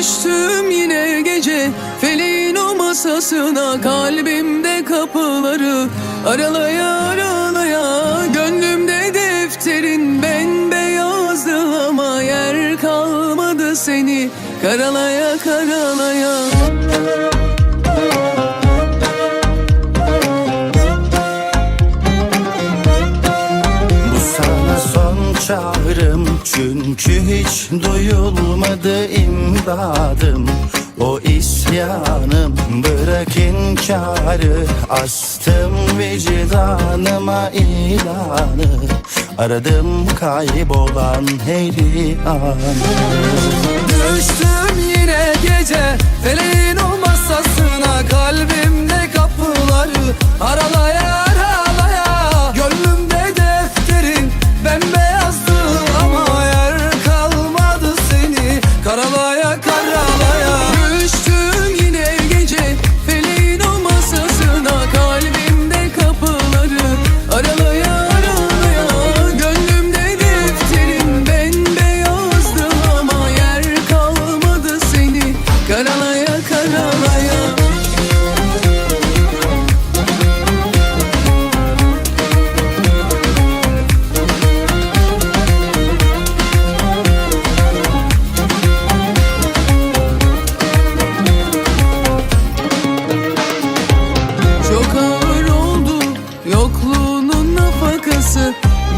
Düştüm yine gece feleğin o masasına Kalbimde kapıları aralaya aralaya Gönlümde defterin bembeyazdı ama yer kalmadı seni Karalaya karalaya çağrım Çünkü hiç duyulmadı imdadım. O isyanım bırak inkarı Astım vicdanıma ilanı. Aradım kaybolan her anı. Düştüm yine gece feleğin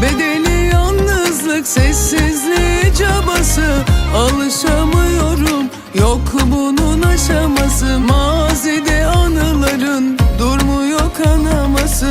Bedeli yalnızlık sessizliği cabası Alışamıyorum yok bunun aşaması. Mazide anıların durmuyor kanaması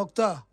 Nokta.